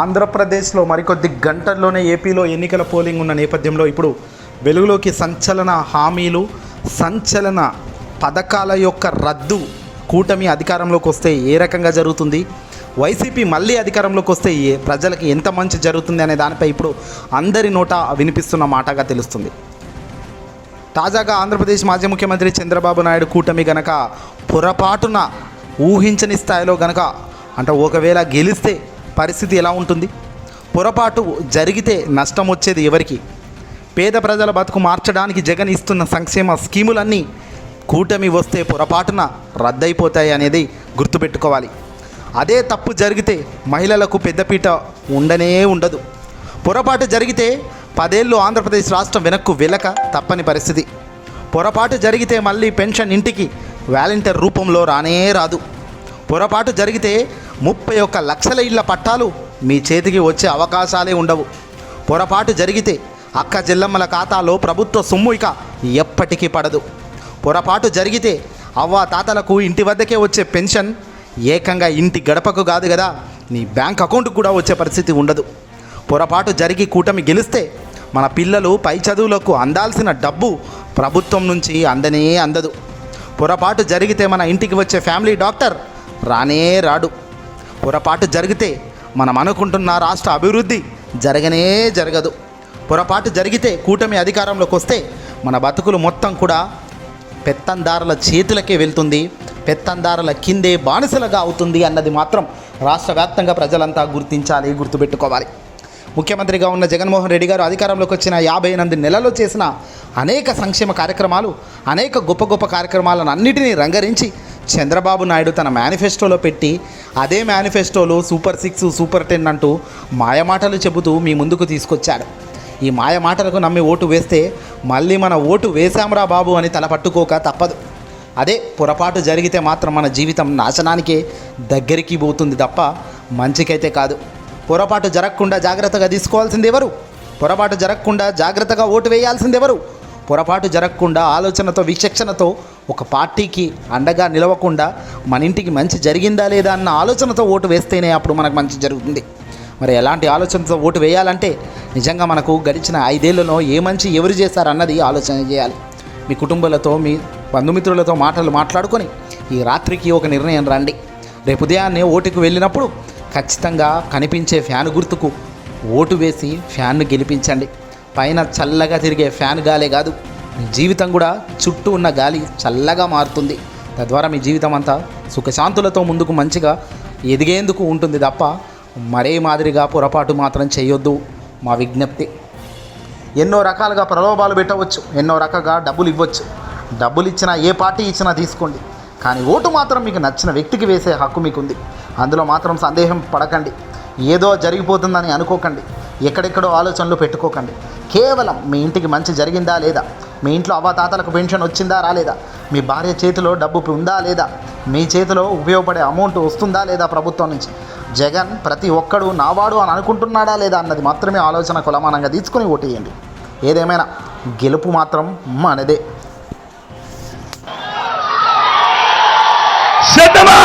ఆంధ్రప్రదేశ్లో మరికొద్ది గంటల్లోనే ఏపీలో ఎన్నికల పోలింగ్ ఉన్న నేపథ్యంలో ఇప్పుడు వెలుగులోకి సంచలన హామీలు సంచలన పథకాల యొక్క రద్దు కూటమి అధికారంలోకి వస్తే ఏ రకంగా జరుగుతుంది? వైసీపీ మళ్ళీ అధికారంలోకి వస్తే ఏ ప్రజలకి ఎంత మంచి జరుగుతుంది అనే దానిపై ఇప్పుడు అందరి నోట వినిపిస్తున్న మాటగా తెలుస్తుంది. తాజాగా ఆంధ్రప్రదేశ్ మాజీ ముఖ్యమంత్రి చంద్రబాబు నాయుడు కూటమి గనక పొరపాటున ఊహించని స్థాయిలో గనక అంటే ఒకవేళ గెలిస్తే పరిస్థితి ఎలా ఉంటుంది? పొరపాటు జరిగితే నష్టం వచ్చేది ఎవరికి? పేద ప్రజల బతుకు మార్చడానికి జగన్ ఇస్తున్న సంక్షేమ స్కీములన్నీ కూటమి వస్తే పొరపాటున రద్దయిపోతాయి అనేది గుర్తుపెట్టుకోవాలి. అదే తప్పు జరిగితే మహిళలకు పెద్దపీట ఉండనే ఉండదు. పొరపాటు జరిగితే పదేళ్ళు ఆంధ్రప్రదేశ్ రాష్ట్రం వెనక్కు వెలక తప్పని పరిస్థితి. పొరపాటు జరిగితే మళ్ళీ పెన్షన్ ఇంటికి వాలంటీర్ రూపంలో రానే రాదు. పొరపాటు జరిగితే ముప్పై ఒక్క లక్షల ఇళ్ళ పట్టాలు మీ చేతికి వచ్చే అవకాశాలే ఉండవు. పొరపాటు జరిగితే అక్క చెల్లమ్మల ఖాతాలో ప్రభుత్వ సొమ్ము ఇక ఎప్పటికీ పడదు. పొరపాటు జరిగితే అవ్వ తాతలకు ఇంటి వద్దకే వచ్చే పెన్షన్ ఏకంగా ఇంటి గడపకు కాదు కదా నీ బ్యాంక్ అకౌంట్కి కూడా వచ్చే పరిస్థితి ఉండదు. పొరపాటు జరిగి కూటమి గెలిస్తే మన పిల్లలు పై చదువులకు అందాల్సిన డబ్బు ప్రభుత్వం నుంచి అందనే అందదు. పొరపాటు జరిగితే మన ఇంటికి వచ్చే ఫ్యామిలీ డాక్టర్ రానే రాడు. పొరపాటు జరిగితే మనం అనుకుంటున్న రాష్ట్ర అభివృద్ధి జరగనే జరగదు. పొరపాటు జరిగితే కూటమి అధికారంలోకి వస్తే మన బతుకులు మొత్తం కూడా పెత్తందారుల చేతులకే వెళ్తుంది. పెత్తందారుల కిందే బానిసలుగా అవుతుంది అన్నది మాత్రం రాష్ట్ర వ్యాప్తంగా ప్రజలంతా గుర్తించాలి గుర్తుపెట్టుకోవాలి. ముఖ్యమంత్రిగా ఉన్న జగన్మోహన్ రెడ్డి గారు అధికారంలోకి వచ్చిన యాభై ఎనిమిది నెలల్లో చేసిన అనేక సంక్షేమ కార్యక్రమాలు అనేక గొప్ప గొప్ప కార్యక్రమాలను అన్నిటినీ రంగరించి చంద్రబాబు నాయుడు తన మేనిఫెస్టోలో పెట్టి అదే మేనిఫెస్టోలో సూపర్ సిక్స్ సూపర్ టెన్ అంటూ మాయమాటలు చెబుతూ మీ ముందుకు తీసుకొచ్చాడు. ఈ మాయమాటలకు నమ్మి ఓటు వేస్తే మళ్ళీ మన ఓటు వేశాంరా బాబు అని తలపట్టుకోక తప్పదు. అదే పొరపాటు జరిగితే మాత్రం మన జీవితం నాశనానికే దగ్గరికి పోతుంది తప్ప మంచికైతే కాదు. పొరపాటు జరగకుండా జాగ్రత్తగా తీసుకోవాల్సింది ఎవరు? పొరపాటు జరగకుండా జాగ్రత్తగా ఓటు వేయాల్సింది ఎవరు? పొరపాటు జరగకుండా ఆలోచనతో విచక్షణతో ఒక పార్టీకి అండగా నిలవకుండా మన ఇంటికి మంచి జరిగిందా లేదా అన్న ఆలోచనతో ఓటు వేస్తేనే అప్పుడు మనకు మంచి జరుగుతుంది. మరి ఎలాంటి ఆలోచనతో ఓటు వేయాలంటే నిజంగా మనకు గడిచిన ఐదేళ్ళలో ఏ మంచి ఎవరు చేశారన్నది ఆలోచన చేయాలి. మీ కుటుంబాలతో మీ బంధుమిత్రులతో మాటలు మాట్లాడుకొని ఈ రాత్రికి ఒక నిర్ణయం రండి. రేపు ఉదయాన్నే ఓటుకు వెళ్ళినప్పుడు ఖచ్చితంగా కనిపించే ఫ్యాన్ గుర్తుకు ఓటు వేసి ఫ్యాన్ను గెలిపించండి. పైన చల్లగా తిరిగే ఫ్యాన్ గాలే కాదు మీ జీవితం కూడా చుట్టూ ఉన్న గాలి చల్లగా మారుతుంది. తద్వారా మీ జీవితం అంతా సుఖశాంతులతో ముందుకు మంచిగా ఎదిగేందుకు ఉంటుంది తప్ప మరే మాదిరిగా పొరపాటు మాత్రం చేయొద్దు మా విజ్ఞప్తి. ఎన్నో రకాలుగా ప్రలోభాలు పెట్టవచ్చు ఎన్నో రకాలుగా డబ్బులు ఇవ్వచ్చు. డబ్బులు ఇచ్చినా ఏ పార్టీ ఇచ్చినా తీసుకోండి. కానీ ఓటు మాత్రం మీకు నచ్చిన వ్యక్తికి వేసే హక్కు మీకుంది. అందులో మాత్రం సందేహం పడకండి. ఏదో జరిగిపోతుందని అనుకోకండి. ఎక్కడెక్కడో ఆలోచనలు పెట్టుకోకండి. కేవలం మీ ఇంటికి మంచి జరిగిందా లేదా? మీ ఇంట్లో అవ్వాతాతలకు పెన్షన్ వచ్చిందా రాలేదా? మీ భార్య చేతిలో డబ్బు ఉందా లేదా? మీ చేతిలో ఉపయోగపడే అమౌంట్ వస్తుందా లేదా ప్రభుత్వం నుంచి? జగన్ ప్రతి ఒక్కడు నావాడు అని అనుకుంటున్నాడా లేదా అన్నది మాత్రమే ఆలోచన కులమానంగా తీసుకుని ఓటేయండి. ఏదేమైనా గెలుపు మాత్రం మనదే. సిద్ధమా